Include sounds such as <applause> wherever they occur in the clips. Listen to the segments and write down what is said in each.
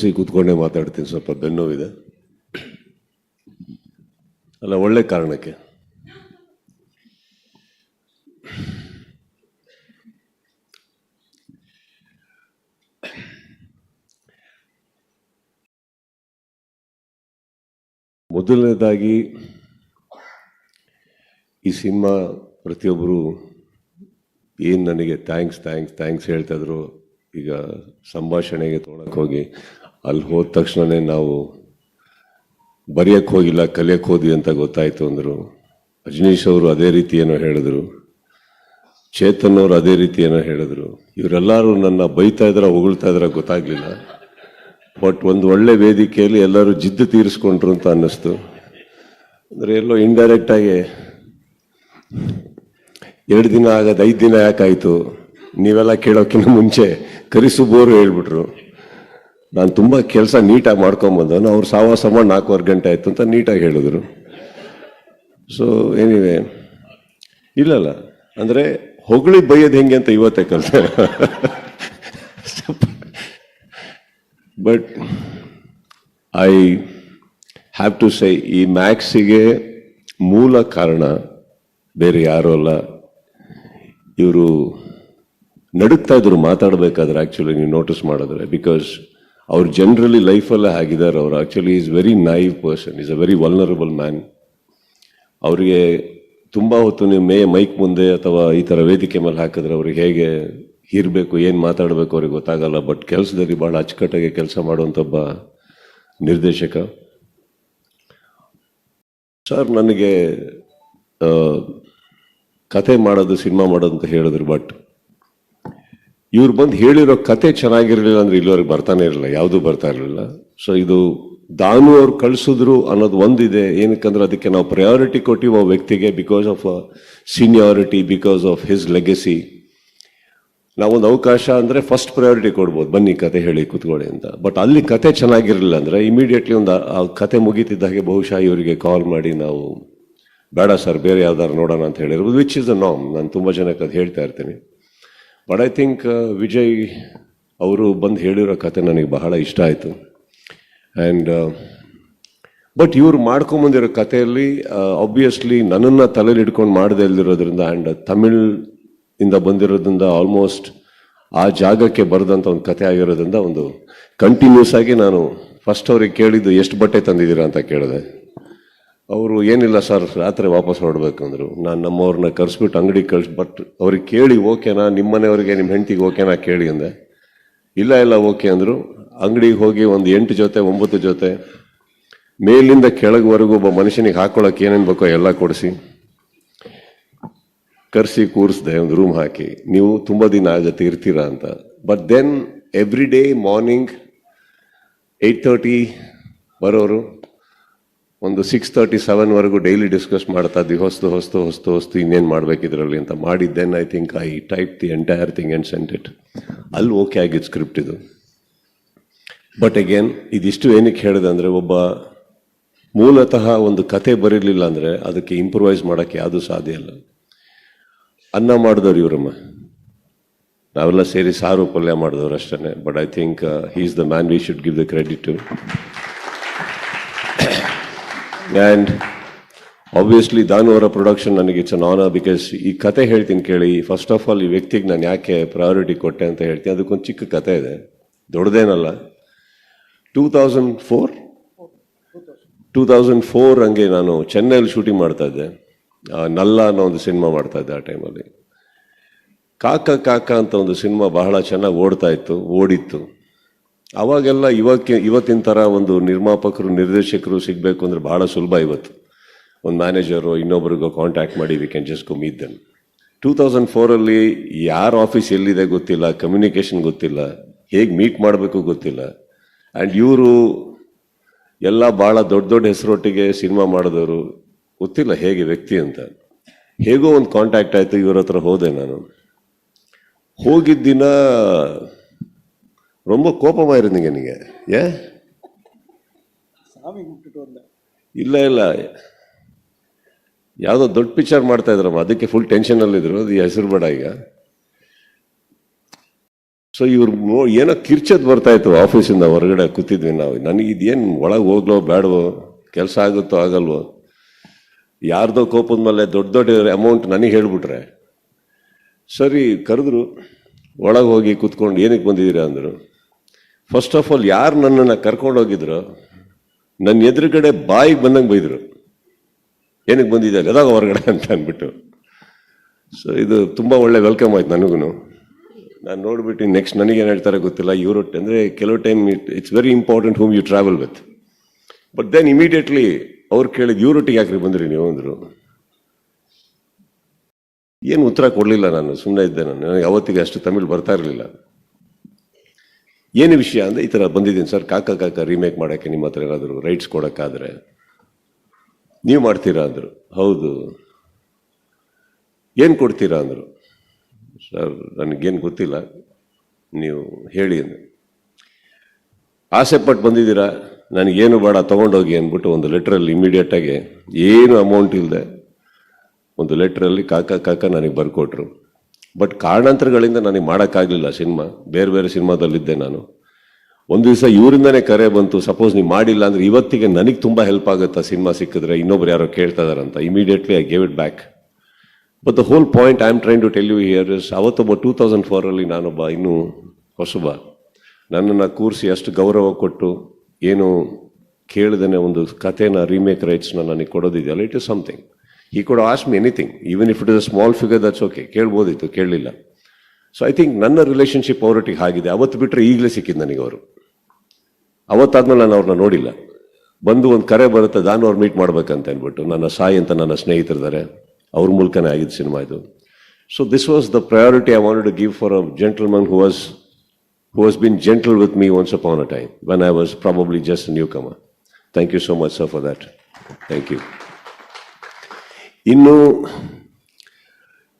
C ಕೂತ್ಕೊಂಡೇ ಮಾತಾಡ್ತೀನಿ ಸ್ವಲ್ಪ, ಬೆನ್ನೋವಿದೆ. ಅಲ್ಲ, ಒಳ್ಳೆ ಕಾರಣಕ್ಕೆ. ಮೊದಲನೇದಾಗಿ, ಈ ಸಿನಿಮಾ ಪ್ರತಿಯೊಬ್ಬರು ಏನು ನನಗೆ ಥ್ಯಾಂಕ್ಸ್ ಥ್ಯಾಂಕ್ಸ್ ಥ್ಯಾಂಕ್ಸ್ ಹೇಳ್ತಾಯಿದ್ರು ಈಗ ಸಂಭಾಷಣೆಗೆ ತೊಗೊಳಕ್ಕೆ ಹೋಗಿ ಅಲ್ಲಿ ಹೋದ ತಕ್ಷಣನೇ ನಾವು ಬರೆಯಕ್ಕೆ ಹೋಗಿಲ್ಲ, ಕಲಿಯಕ್ಕೆ ಹೋದ್ವಿ ಅಂತ ಗೊತ್ತಾಯಿತು ಅಂದರು. ರಜನೀಶ್ ಅವರು ಅದೇ ರೀತಿ ಏನೋ ಹೇಳಿದ್ರು. ಚೇತನ್ ಅವರು ಅದೇ ರೀತಿ ಏನೋ ಹೇಳಿದ್ರು. ಇವರೆಲ್ಲರೂ ನನ್ನ ಬೈತಾ ಇದ್ರ, ಹೊಗಳ್ತಾ ಇದ್ರ ಗೊತ್ತಾಗಲಿಲ್ಲ. ಬಟ್ ಒಂದು ಒಳ್ಳೆ ವೇದಿಕೆಯಲ್ಲಿ ಎಲ್ಲರೂ ಜಿದ್ದು ತೀರಿಸ್ಕೊಂಡ್ರು ಅಂತ ಅನ್ನಿಸ್ತು. ಅಂದರೆ ಎಲ್ಲೋ ಇಂಡೈರೆಕ್ಟಾಗಿ ಎರಡು ದಿನ ಆಗೋದು ಐದು ದಿನ ಯಾಕಾಯಿತು, ನೀವೆಲ್ಲ ಕೇಳೋಕ್ಕಿಂತ ಮುಂಚೆ ಕರಿಸುಬೋರು ಹೇಳ್ಬಿಟ್ರು. ನಾನು ತುಂಬ ಕೆಲಸ ನೀಟಾಗಿ ಮಾಡ್ಕೊಂಬಂದವನು. ಅವ್ರು ಸಾವಾಸ ಮಾಡಿ ನಾಲ್ಕೂವರೆ ಗಂಟೆ ಆಯಿತು ಅಂತ ನೀಟಾಗಿ ಹೇಳಿದ್ರು. ಸೊ ಏನಿವೆ ಇಲ್ಲಲ್ಲ. ಅಂದರೆ ಹೊಗಳಿ ಬೈಯೋದು ಹೆಂಗೆ ಅಂತ ಇವತ್ತೇ ಕಲಿತೆ. But I have to say ಈ ಮ್ಯಾಕ್ಸಿಗೆ ಮೂಲ ಕಾರಣ ಬೇರೆ ಯಾರೂ ಅಲ್ಲ. ಇವರು ನಡುಕ್ತಾ ಇದ್ರು ಮಾತಾಡಬೇಕಾದ್ರೆ ಆ್ಯಕ್ಚುಲಿ ನೀವು ನೋಟಿಸ್ ಮಾಡಿದ್ರೆ. ಬಿಕಾಸ್ ಅವ್ರು ಜನರಲಿ ಲೈಫಲ್ಲೇ ಆಗಿದ್ದಾರೆ. ಅವರು actually is very naive person is a very vulnerable man ಅವರಿಗೆ ತುಂಬ ಹೊತ್ತು ನೀವು ಮೇ, ಮೈಕ್ ಮುಂದೆ ಅಥವಾ ಈ ಥರ ವೇದಿಕೆ ಮೇಲೆ ಹಾಕಿದ್ರೆ ಅವ್ರಿಗೆ ಹೇಗೆ ಇರಬೇಕು ಏನು ಮಾತಾಡಬೇಕು ಅವ್ರಿಗೆ ಗೊತ್ತಾಗಲ್ಲ. ಬಟ್ ಕೆಲಸದಲ್ಲಿ ಭಾಳ ಅಚ್ಚುಕಟ್ಟಾಗಿ ಕೆಲಸ ಮಾಡುವಂಥ ಒಬ್ಬ ನಿರ್ದೇಶಕ. ಸರ್ ನನಗೆ ಕತೆ ಮಾಡೋದು, ಸಿನಿಮಾ ಮಾಡೋದು ಅಂತ ಹೇಳಿದ್ರು ಬಟ್ ಇವ್ರು ಬಂದು ಹೇಳಿರೋ ಕತೆ ಚೆನ್ನಾಗಿರಲಿಲ್ಲ ಅಂದ್ರೆ ಇಲ್ಲಿವರೆಗೆ ಬರ್ತಾನೆ ಇರಲಿಲ್ಲ, ಯಾವುದೂ ಬರ್ತಾ ಇರಲಿಲ್ಲ. ಸೊ ಇದು ದಾನು ಅವ್ರು ಕಳಿಸಿದ್ರು ಅನ್ನೋದು ಒಂದಿದೆ. ಏನಕ್ಕಂದ್ರೆ ಅದಕ್ಕೆ ನಾವು ಪ್ರಯಾರಿಟಿ ಕೊಟ್ಟಿವಿ ವ್ಯಕ್ತಿಗೆ because of seniority because of his legacy ನಾವೊಂದು ಅವಕಾಶ ಅಂದರೆ ಫಸ್ಟ್ ಪ್ರಯಾರಿಟಿ ಕೊಡ್ಬೋದು, ಬನ್ನಿ ಕತೆ ಹೇಳಿ ಕೂತ್ಕೊಳ್ಳಿ ಅಂತ. ಬಟ್ ಅಲ್ಲಿ ಕತೆ ಚೆನ್ನಾಗಿರಲಿಲ್ಲ ಅಂದರೆ ಇಮಿಡಿಯೇಟ್ಲಿ ಒಂದು, ಆ- ಆ ಕತೆ ಮುಗೀತಿದ್ದ ಹಾಗೆ ಬಹುಶಃ ಇವರಿಗೆ ಕಾಲ್ ಮಾಡಿ ನಾವು, ಬೇಡ ಸರ್ ಬೇರೆ ಯಾವ್ದಾರು ನೋಡೋಣ ಅಂತ ಹೇಳಿರ್ಬೋದು ವಿಚ್ ಇಸ್ ಅ ನಾಮ್ ನಾನು ತುಂಬ ಜನಕ್ಕೆ ಅದು ಹೇಳ್ತಾ ಇರ್ತೀನಿ. ಬಟ್ ಐ ಥಿಂಕ್ ವಿಜಯ್ ಅವರು ಬಂದು ಹೇಳಿರೋ ಕತೆ ನನಗೆ ಬಹಳ ಇಷ್ಟ ಆಯಿತು. ಆ್ಯಂಡ್ ಬಟ್ ಇವರು ಮಾಡ್ಕೊಂಬಂದಿರೋ ಕಥೆಯಲ್ಲಿ ಆಬ್ವಿಯಸ್ಲಿ ನನ್ನನ್ನು ತಲೆಯಲ್ಲಿ ಇಟ್ಕೊಂಡು ಮಾಡದೇ ಇಲ್ದಿರೋದ್ರಿಂದ ಆ್ಯಂಡ್ ತಮಿಳ್ ಇಂದ ಬಂದಿರೋದ್ರಿಂದ ಆಲ್ಮೋಸ್ಟ್ ಆ ಜಾಗಕ್ಕೆ ಬರೆದಂಥ ಒಂದು ಕತೆ ಆಗಿರೋದ್ರಿಂದ ಒಂದು ಕಂಟಿನ್ಯೂಸ್ ಆಗಿ ನಾನು ಫಸ್ಟ್ ಅವ್ರಿಗೆ ಕೇಳಿದ್ದು, ಎಷ್ಟು ಬಟ್ಟೆ ತಂದಿದ್ದೀರಾ? ಅಂತ ಕೇಳಿದೆ. ಅವರು, ಏನಿಲ್ಲ ಸರ್, ರಾತ್ರಿ ವಾಪಸ್ ಹೊರಡ್ಬೇಕಂದ್ರು ನಾನು ನಮ್ಮವ್ರನ್ನ ಕರೆಸ್ಬಿಟ್ಟು ಅಂಗಡಿಗೆ ಕಳ್ಸಿ ಬಟ್ ಅವ್ರಿಗೆ ಕೇಳಿ ಓಕೆನಾ ನಿಮ್ಮ ಮನೆಯವ್ರಿಗೆ ನಿಮ್ಮ ಹೆಂಡತಿಗೆ ಓಕೆನಾ ಕೇಳಿ ಅಂದೆ. ಇಲ್ಲ ಇಲ್ಲ, ಓಕೆ ಅಂದರು. ಅಂಗಡಿಗೆ ಹೋಗಿ ಒಂದು ಎಂಟು ಜೊತೆ, ಒಂಬತ್ತು ಜೊತೆ, ಮೇಲಿಂದ ಕೆಳಗವರೆಗೂ ಒಬ್ಬ ಮನುಷ್ಯನಿಗೆ ಹಾಕೊಳ್ಳೋಕೆ ಏನೇನು ಬೇಕೋ ಎಲ್ಲ ಕೊಡಿಸಿ. ಕರೆಸಿ, ಕೂರಿಸ್ದೆ, ಒಂದು ರೂಮ್ ಹಾಕಿ. ನೀವು ತುಂಬ ದಿನ ಜೊತೆ ಇರ್ತೀರಾ ಅಂತ. But then every day morning eight thirty ಬರೋರು ಒಂದು ಸಿಕ್ಸ್ ತರ್ಟಿ ಸೆವೆನ್ವರೆಗೂ ಡೈಲಿ ಡಿಸ್ಕಸ್ ಮಾಡ್ತಾ ಇದ್ವಿ. ಹೊಸ್ತು ಹೊಸ್ತು ಹೊಸ್ತು ಹೊಸ್ತು ಇನ್ನೇನು ಮಾಡಬೇಕಿದ್ರಲ್ಲಿ ಅಂತ ಮಾಡಿದ್ದೆನ್. I think I typed the entire thing and sent it ಅಲ್ಲಿ ಓಕೆ ಆಗಿದ್ದು ಸ್ಕ್ರಿಪ್ಟ್ ಇದು. ಬಟ್ ಅಗೇನ್ ಇದಿಷ್ಟು ಏನಕ್ಕೆ ಹೇಳಿದೆ ಅಂದರೆ ಒಬ್ಬ ಮೂಲತಃ ಒಂದು ಕತೆ ಬರೀಲಿಲ್ಲ ಅಂದರೆ ಅದಕ್ಕೆ ಇಂಪ್ರೂವೈಸ್ ಮಾಡೋಕ್ಕೆ ಯಾವುದೂ ಸಾಧ್ಯ ಇಲ್ಲ. ಅನ್ನ ಮಾಡಿದವ್ರು ಇವರಮ್ಮ. ನಾವೆಲ್ಲ ಸೇರಿ ಸಾರು ಪಲ್ಯ ಮಾಡಿದವ್ರು ಅಷ್ಟೇ but I think he's the man we should give the credit to and obviously ದಾನು ಅವರ ಪ್ರೊಡಕ್ಷನ್ ನನಗೆ ಇಟ್ಸ್ ಅನ್ ಆನರ್ ಬಿಕಾಸ್ ಈ ಕತೆ ಹೇಳ್ತೀನಿ ಕೇಳಿ ಫಸ್ಟ್ ಆಫ್ ಆಲ್ ಈ ವ್ಯಕ್ತಿಗೆ ನಾನು ಯಾಕೆ ಪ್ರಯಾರಿಟಿ ಕೊಟ್ಟೆ ಅಂತ ಹೇಳ್ತೀನಿ. ಅದಕ್ಕೊಂದು ಚಿಕ್ಕ ಕತೆ ಇದೆ. ದೊಡ್ಡದೇನಲ್ಲ. Two thousand four two thousand four ಹಂಗೆ ನಾನು ಚೆನ್ನೈಲಿ ಶೂಟಿಂಗ್ ಮಾಡ್ತಾ ಇದ್ದೆ. ನಲ್ಲ ಅನ್ನೋ ಒಂದು ಸಿನಿಮಾ ಮಾಡ್ತಾ ಇದ್ದೆ ಆ ಟೈಮಲ್ಲಿ ಕಾಕ ಕಾಕ ಅಂತ ಒಂದು ಸಿನಿಮಾ ಬಹಳ ಚೆನ್ನಾಗಿ ಓಡ್ತಾ ಇತ್ತು, ಓಡಿತ್ತು. ಅವಾಗೆಲ್ಲ ಇವಕ್ಕೆ, ಇವತ್ತಿನ ಥರ ಒಂದು ನಿರ್ಮಾಪಕರು, ನಿರ್ದೇಶಕರು ಸಿಗಬೇಕು ಅಂದರೆ ಭಾಳ ಸುಲಭ ಇವತ್ತು. ಒಂದು ಮ್ಯಾನೇಜರು, ಇನ್ನೊಬ್ರಿಗೂ ಕಾಂಟ್ಯಾಕ್ಟ್ ಮಾಡಿ we can just go meet then two thousand ಫೋರಲ್ಲಿ ಯಾರ ಆಫೀಸ್ ಎಲ್ಲಿದೆ ಗೊತ್ತಿಲ್ಲ ಕಮ್ಯುನಿಕೇಷನ್ ಗೊತ್ತಿಲ್ಲ, ಹೇಗೆ ಮೀಟ್ ಮಾಡಬೇಕು ಗೊತ್ತಿಲ್ಲ. ಆ್ಯಂಡ್ ಇವರು ಎಲ್ಲ ಭಾಳ ದೊಡ್ಡ ದೊಡ್ಡ ಹೆಸರೊಟ್ಟಿಗೆ ಸಿನಿಮಾ ಮಾಡಿದವರು, ಗೊತ್ತಿಲ್ಲ ಹೇಗೆ ವ್ಯಕ್ತಿ ಅಂತ. ಹೇಗೋ ಒಂದು ಕಾಂಟ್ಯಾಕ್ಟ್ ಆಯಿತು, ಇವ್ರ ಹತ್ರ ಹೋದೆ ನಾನು. ಹೋಗಿದ್ದ ದಿನ ரொம்ப கோபமா இருந்தீங்க நீங்க ஏன் சாமி கும்பிட்டுட்டு வந்தேன் ಇಲ್ಲ ಇಲ್ಲ ಯಾವುದೋ ದೊಡ್ಡ ಪಿಕ್ಚರ್ ಮಾಡ್ತಾ ಇದ್ರಮ್ಮ ಅದಕ್ಕೆ ಫುಲ್ ಟೆನ್ಷನ್ ಅಲ್ಲಿ ಇದ್ರು ಅದು ಹೆಸರು ಬೇಡ ಈಗ ಸೊ ಇವ್ರು ನೋ- ಏನೋ ಕಿರ್ಚದ್ ಬರ್ತಾ ಇತ್ತು ಆಫೀಸಿಂದ ಹೊರಗಡೆ ಕೂತಿದ್ವಿ ನಾವು ನನಗೆ ಇದೇನು ಒಳಗೆ ಹೋಗ್ಲೋ ಬೇಡವೋ ಕೆಲಸ ಆಗುತ್ತೋ ಆಗಲ್ವೋ ಯಾರ್ದೋ ಕೋಪದ ಮೇಲೆ ದೊಡ್ಡ ದೊಡ್ಡ ಅಮೌಂಟ್ ನನಗೆ ಹೇಳ್ಬಿಟ್ರೆ ಸರಿ ಕರೆದ್ರು ಒಳಗೆ ಹೋಗಿ ಕೂತ್ಕೊಂಡು ಏನಕ್ಕೆ ಬಂದಿದ್ದೀರಾ ಅಂದರು ಫಸ್ಟ್ ಆಫ್ ಆಲ್ ಯಾರು ನನ್ನನ್ನು ಕರ್ಕೊಂಡು ಹೋಗಿದ್ರು ನನ್ನ ಎದುರುಗಡೆ ಬಾಯಿಗೆ ಬಂದಂಗೆ ಬೈದರು. ಏನಕ್ಕೆ ಬಂದಿದೆ ಗದಗ ಹೊರಗಡೆ ಅಂತ ಅಂದ್ಬಿಟ್ಟು. ಸೊ ಇದು ತುಂಬ ಒಳ್ಳೆ ವೆಲ್ಕಮ್ ಆಯ್ತು ನನಗೂ ನಾನು ನೋಡ್ಬಿಟ್ಟು ನೆಕ್ಸ್ಟ್ ನನಗೆ ಏನು ಹೇಳ್ತಾರೆ ಗೊತ್ತಿಲ್ಲ, ಇವರು ಅಂದರೆ ಕೆಲವು time it it's very important whom you travel with but then immediately ಅವ್ರು ಕೇಳಿದ್ದು ಇವರೊಟ್ಟಿಗೆ ಯಾಕ್ರಿ ಬಂದ್ರಿ ನೀವು? ಅಂದರು. ಏನು ಉತ್ತರ ಕೊಡಲಿಲ್ಲ ನಾನು ಸುಮ್ಮನೆ ಇದ್ದೆ ನಾನು. ನನಗೆ ಅವತ್ತಿಗೆ ಅಷ್ಟು ತಮಿಳು ಬರ್ತಾ ಇರಲಿಲ್ಲ. ಏನು ವಿಷಯ ಅಂದರೆ ಈ ಥರ ಬಂದಿದ್ದೀನಿ ಸರ್. ಕಾಕ ಕಾಕ ರೀಮೇಕ್ ಮಾಡೋಕ್ಕೆ ನಿಮ್ಮ ಹತ್ರ ಏನಾದರೂ ರೈಟ್ಸ್ ಕೊಡೋಕ್ಕಾದರೆ. ನೀವು ಮಾಡ್ತೀರಾ ಅಂದರು. ಹೌದು. ಏನು ಕೊಡ್ತೀರಾ ಅಂದರು. ಸರ್, ನನಗೇನು ಗೊತ್ತಿಲ್ಲ. ನೀವು ಹೇಳಿ ಅಂದರು. ಆಸೆ ಪಟ್ಟು ಬಂದಿದ್ದೀರಾ? ನನಗೇನು ಬೇಡ, ತೊಗೊಂಡೋಗಿ ಅಂದ್ಬಿಟ್ಟು ಒಂದು ಲೆಟ್ರಲ್ಲಿ ಇಮಿಡಿಯೇಟಾಗಿ ಏನು ಅಮೌಂಟ್ ಇಲ್ಲದೆ ಒಂದು ಲೆಟ್ರಲ್ಲಿ ಕಾಕ ಕಾಕ ನನಗೆ ಬರ್ಕೊಟ್ರು. ಬಟ್ ಕಾರಣಾಂತರಗಳಿಂದ ನನಗೆ ಮಾಡೋಕ್ಕಾಗಲಿಲ್ಲ ಸಿನಿಮಾ. ಬೇರೆ ಬೇರೆ ಸಿನಿಮಾದಲ್ಲಿದ್ದೆ ನಾನು. ಒಂದು ದಿವಸ ಇವರಿಂದನೇ ಕರೆ ಬಂತು. ಸಪೋಸ್ ನೀವು ಮಾಡಿಲ್ಲ ಅಂದರೆ ಇವತ್ತಿಗೆ ನನಗೆ ತುಂಬ ಹೆಲ್ಪ್ ಆಗುತ್ತಾ ಸಿನಿಮಾ ಸಿಕ್ಕಿದ್ರೆ? ಇನ್ನೊಬ್ರು ಯಾರೋ ಕೇಳ್ತಾ ಇದಾರಂತ immediately I gave it back but the whole point I am trying to tell you here is ಅವತ್ತೊಬ್ಬ two thousand ಫೋರಲ್ಲಿ ನಾನೊಬ್ಬ ಇನ್ನೂ ಹೊಸಬ. ನನ್ನನ್ನು ಕೂರಿಸಿ ಅಷ್ಟು ಗೌರವ ಕೊಟ್ಟು ಏನು ಕೇಳ್ದೇನೆ ಒಂದು ಕಥೆನ ರೀಮೇಕ್ ರೈಟ್ಸ್ನ ನನಗೆ ಕೊಡೋದಿದೆಯಲ್ಲ? ಇಟ್ ಇಸ್ ಸಮಥಿಂಗ್ ಈ ಕೂಡ asked me anything even if it is a small figure that's okay ಕೇಳ್ಬೋದಿತ್ತು, ಕೇಳಲಿಲ್ಲ. ಸೊ ಐ ಥಿಂಕ್ ನನ್ನ ರಿಲೇಷನ್ಶಿಪ್ ಅವರೊಟ್ಟಿಗೆ ಆಗಿದೆ ಅವತ್ತು ಬಿಟ್ಟರೆ ಈಗಲೇ ಸಿಕ್ಕಿದ್ದು ನನಗೆ ಅವರು. ಅವತ್ತಾದ್ಮೇಲೆ ನಾನು ಅವ್ರನ್ನ ನೋಡಿಲ್ಲ. ಬಂದು ಒಂದು ಕರೆ ಬರುತ್ತೆ, ನಾನು ಅವ್ರು ಮೀಟ್ ಮಾಡ್ಬೇಕಂತ ಅಂದ್ಬಿಟ್ಟು ನನ್ನ ಸಾಯಿ ಅಂತ ನನ್ನ ಸ್ನೇಹಿತರಿದ್ದಾರೆ ಅವ್ರ ಮೂಲಕನೇ ಆಗಿದ್ದು ಸಿನಿಮಾ ಇದು. So this was the priority I wanted to give for a gentleman who was who was been gentle with me once upon a time when I was probably just newcomer thank you so much sir for that thank you ಇನ್ನು